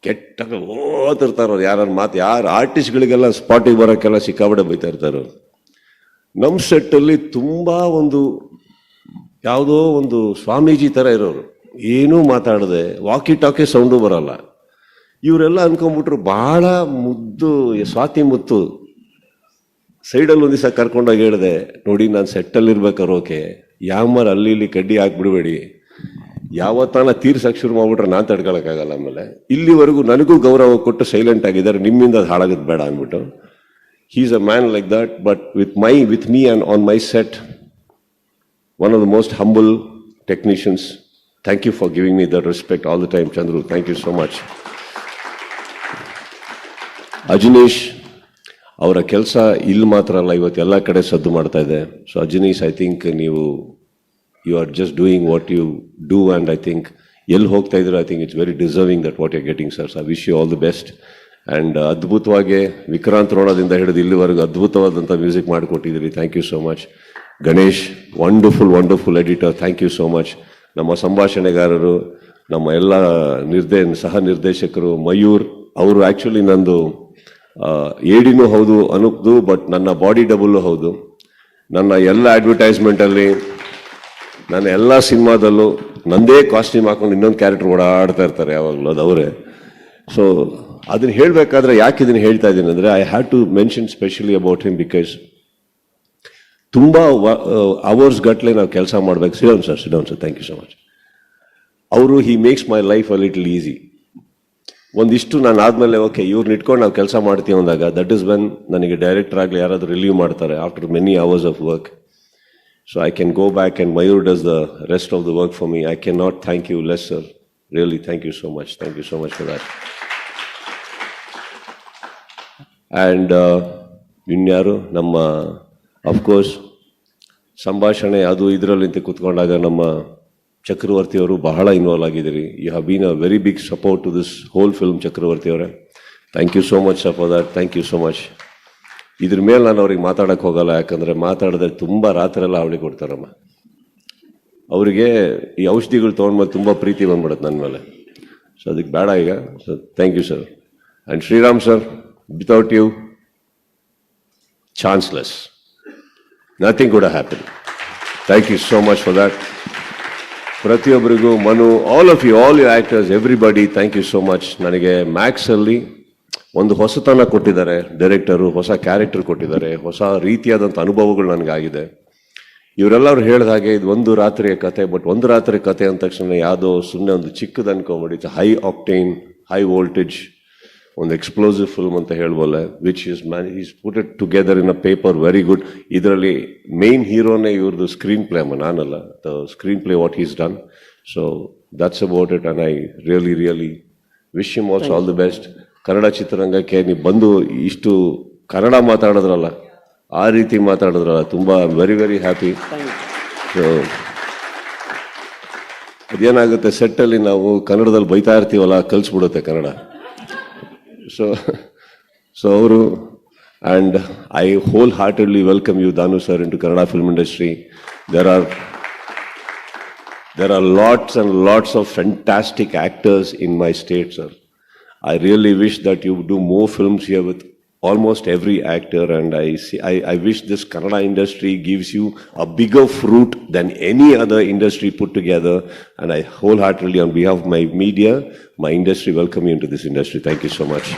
ಕೆಟ್ಟ ಓತಿರ್ತಾರ ಅವ್ರು ಯಾರು ಮಾತು, ಯಾರು ಆರ್ಟಿಸ್ಟ್ಗಳಿಗೆಲ್ಲ ಸ್ಪಾಟಿಗೆ ಬರೋಕ್ಕೆಲ್ಲ ಸಿಕ್ಕಾಬಡೆ ಬೈತಾ ಇರ್ತಾರೆ. ನಮ್ಮ ಸೆಟ್ಟಲ್ಲಿ ತುಂಬಾ ಒಂದು, ಯಾವುದೋ ಒಂದು ಸ್ವಾಮೀಜಿ ಥರ ಇರೋರು. ಏನೂ ಮಾತಾಡದೆ ವಾಕಿ ಟಾಕಿ ಸೌಂಡು ಬರಲ್ಲ. ಇವರೆಲ್ಲ ಅನ್ಕೊಂಡ್ಬಿಟ್ರು ಭಾಳ ಮುದ್ದು, ಸ್ವಾತಿ ಮುತ್ತು. ಸೈಡಲ್ಲಿ ಒಂದು ದಿವಸ ಕರ್ಕೊಂಡೋಗಿ ಹೇಳಿದೆ, ನೋಡಿ, ನಾನು ಸೆಟ್ಟಲ್ಲಿ ಇರ್ಬೇಕಾದ್ರೆ ಓಕೆ ಯಾಮರ್ ಅಲ್ಲಿ ಇಲ್ಲಿ ಕಡ್ಡಿ ಹಾಕ್ಬಿಡ್ಬೇಡಿ. ಯಾವತ್ತಾನ ತೀರ್ಸಕ್ ಶುರು ಮಾಡ್ಬಿಟ್ರೆ ನಾನು ತಡ್ಕೊಳಕ್ಕಾಗಲ್ಲ ಆಮೇಲೆ. ಇಲ್ಲಿವರೆಗೂ ನನಗೂ ಗೌರವ ಕೊಟ್ಟು ಸೈಲೆಂಟ್ ಆಗಿದ್ದಾರೆ, ನಿಮ್ಮಿಂದ ಅದು ಹಾಳಾಗೋದು ಬೇಡ ಅಂದ್ಬಿಟ್ಟು. He's a man like that but with my with me and on my set one of the most humble technicians thank you for giving me that respect all the time Chandru thank you so much. Ajaneesh ಅವರ ಕೆಲಸ ಇಲ್ಲಿ ಮಾತ್ರ ಅಲ್ಲ, ಇವತ್ತು ಎಲ್ಲ ಕಡೆ ಸದ್ದು ಮಾಡ್ತಾ ಇದೆ. ಸೊ ಅಜನೀಶ್ ಐ ಥಿಂಕ್ ನೀವು you are just doing what you do and I think ಎಲ್ಲಿ ಹೋಗ್ತಾ ಇದ್ರು I think it's very deserving that what you getting sir I wish you all the best and ಅದ್ಭುತವಾಗಿ ವಿಕ್ರಾಂತ್ ರೋಣದಿಂದ ಹಿಡಿದು ಇಲ್ಲಿವರೆಗೂ ಅದ್ಭುತವಾದಂಥ music ಮಾಡಿಕೊಟ್ಟಿದ್ದೀರಿ. Thank you so much Ganesh wonderful wonderful editor thank you so much ನಮ್ಮ ಸಂಭಾಷಣೆಗಾರರು, ನಮ್ಮ ಎಲ್ಲ ನಿರ್ದೇ, ಸಹ ನಿರ್ದೇಶಕರು, ಮಯೂರ್, ಅವರು ಆ್ಯಕ್ಚುಲಿ ನಂದು ಏಡಿನೂ ಹೌದು ಅನುಕ್ದು ಬಟ್ ನನ್ನ ಬಾಡಿ ಡಬಲ್ಲು ಹೌದು. ನನ್ನ ಎಲ್ಲ ಅಡ್ವರ್ಟೈಸ್ಮೆಂಟಲ್ಲಿ ನನ್ನ ಎಲ್ಲ ಸಿನಿಮಾದಲ್ಲೂ ನಂದೇ ಕಾಸ್ಟ್ಯೂಮ್ ಹಾಕೊಂಡು ಇನ್ನೊಂದು ಕ್ಯಾರೆಕ್ಟರ್ ಓಡಾಡ್ತಾ ಇರ್ತಾರೆ ಯಾವಾಗಲೂ ಅದು ಅವರೇ. ಸೊ ಅದನ್ನು ಹೇಳಬೇಕಾದ್ರೆ ಯಾಕೆ ಇದನ್ನು ಹೇಳ್ತಾ ಇದ್ದೀನಿ ಅಂದರೆ I have to mention specially about him because ತುಂಬ ಅವರ್ಸ್ ಗಟ್ಟಲೆ ನಾವು ಕೆಲಸ ಮಾಡಬೇಕು. ಸಿಡೋನ್ sir ಸಿಡೋನ್ sir thank you so much ಅವರು he makes my life a little easy ಒಂದಿಷ್ಟು ನಾನು ಆದಮೇಲೆ ಓಕೆ ಇವ್ರನ್ನ ಇಟ್ಕೊಂಡು ನಾವು ಕೆಲಸ ಮಾಡ್ತೀವಿ ಅಂದಾಗ ದಟ್ ಇಸ್ ವೆನ್ ನನಗೆ ಡೈರೆಕ್ಟರ್ ಆಗಲಿ ಯಾರಾದರೂ ರಿಲೀವ್ ಮಾಡ್ತಾರೆ after many hours of work so I can go back and Mayur does the rest of the work for me I can not thank you less sir really thank you so much thank you so much for that and ಇನ್ಯಾರು? ನಮ್ಮ of course ಸಂಭಾಷಣೆ ಅದು ಇದರಲ್ಲಿ ಕೂತ್ಕೊಂಡಾಗ ನಮ್ಮ ಚಕ್ರವರ್ತಿ ಅವರು ಬಹಳ involve ಆಗಿದ್ದೀರಿ. You have been a very big support to this whole film Chakravarthy ಅವರೇ. Thank you so much for that thank you so much ಇದ್ರ ಮೇಲೆ ನಾನು ಅವ್ರಿಗೆ ಮಾತಾಡಕ್ಕೆ ಹೋಗಲ್ಲ, ಯಾಕಂದರೆ ಮಾತಾಡಿದ್ರೆ ತುಂಬ ರಾತ್ರಿ ಎಲ್ಲ ಅವಳಿ ಕೊಡ್ತಾರಮ್ಮ. ಅವರಿಗೆ ಈ ಔಷಧಿಗಳು ತೊಗೊಂಡ್ಮೇಲೆ ತುಂಬ ಪ್ರೀತಿ ಬಂದ್ಬಿಡುತ್ತೆ ನನ್ನ ಮೇಲೆ. ಸೊ ಅದಕ್ಕೆ ಬೇಡ ಈಗ. So thank you sir and Shriram sir without you chanceless nothing ಕೂಡ happen thank you so much for that ಪ್ರತಿಯೊಬ್ಬರಿಗೂ Manu all of you all you actors everybody thank you so much ನನಗೆ ಮ್ಯಾಕ್ಸಲ್ಲಿ ಒಂದು ಹೊಸತನ ಕೊಟ್ಟಿದ್ದಾರೆ. ಡೈರೆಕ್ಟರು ಹೊಸ character ಕೊಟ್ಟಿದ್ದಾರೆ. ಹೊಸ ರೀತಿಯಾದಂಥ ಅನುಭವಗಳು ನನಗಾಗಿದೆ. ಇವರೆಲ್ಲರೂ ಹೇಳಿದ ಹಾಗೆ ಇದು ಒಂದು ರಾತ್ರಿಯ ಕತೆ ಬಟ್ ಒಂದು ರಾತ್ರಿ ಕತೆ ಅಂದ ತಕ್ಷಣ ಯಾವುದೋ ಸುಮ್ಮನೆ ಒಂದು ಚಿಕ್ಕದು ಅನ್ಕೊಂಬಿಡಿ ಹೈ ಆಕ್ಟೈನ್ ಹೈ ವೋಲ್ಟೇಜ್ ಒಂದು ಎಕ್ಸ್ಪ್ಲೋಸಿವ್ ಫಿಲ್ಮ್ ಅಂತ ಹೇಳ್ಬೋಲ್ಲ which is man is put it together in a paper very good ಇದರಲ್ಲಿ ಮೇನ್ ಹೀರೋನೇ ಇವ್ರದ್ದು ಸ್ಕ್ರೀನ್ ಪ್ಲೇ ನಾನಲ್ಲ the screen play what is done so that's about it and I really really wish you also all the best Kannada ಚಿತ್ರರಂಗಕ್ಕೆ ನೀವು ಬಂದು ಇಷ್ಟು ಕನ್ನಡ ಮಾತಾಡಿದ್ರಲ್ಲ, ಆ ರೀತಿ ಮಾತಾಡಿದ್ರಲ್ಲ, ತುಂಬ ವೆರಿ ವೆರಿ ಹ್ಯಾಪಿ ಸೊ ಅದೇನಾಗುತ್ತೆ ಸೆಟ್ಟಲ್ಲಿ ನಾವು ಕನ್ನಡದಲ್ಲಿ ಬೈತಾ ಇರ್ತೀವಲ್ಲ, ಕಲಿಸ್ಬಿಡುತ್ತೆ Kannada. ಸೊ ಸೊ ಅವರು and I wholeheartedly welcome you Danu sir into Kannada film industry there are there are lots and lots of fantastic actors in my state, sir. I really wish that you do more films here with almost every actor, and I see, I, I wish this Kannada industry gives you a bigger fruit than any other industry put together. And I wholeheartedly, on behalf of my media, my industry, welcome you into this industry. Thank you so much.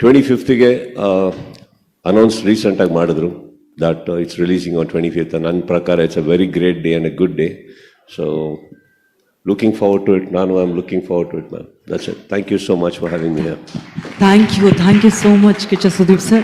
Twenty ಫಿಫ್ತಿಗೆ announce ರೀಸೆಂಟಾಗಿ ಮಾಡಿದ್ರು that it's releasing on twenty fifth ನನ್ನ ಪ್ರಕಾರ it's a very great day and a good day so looking forward to it. Nano, I'm looking forward to it, ma'am. That's it. Thank you so much for having me here. Thank you. Thank you so much, Kichasudip sir.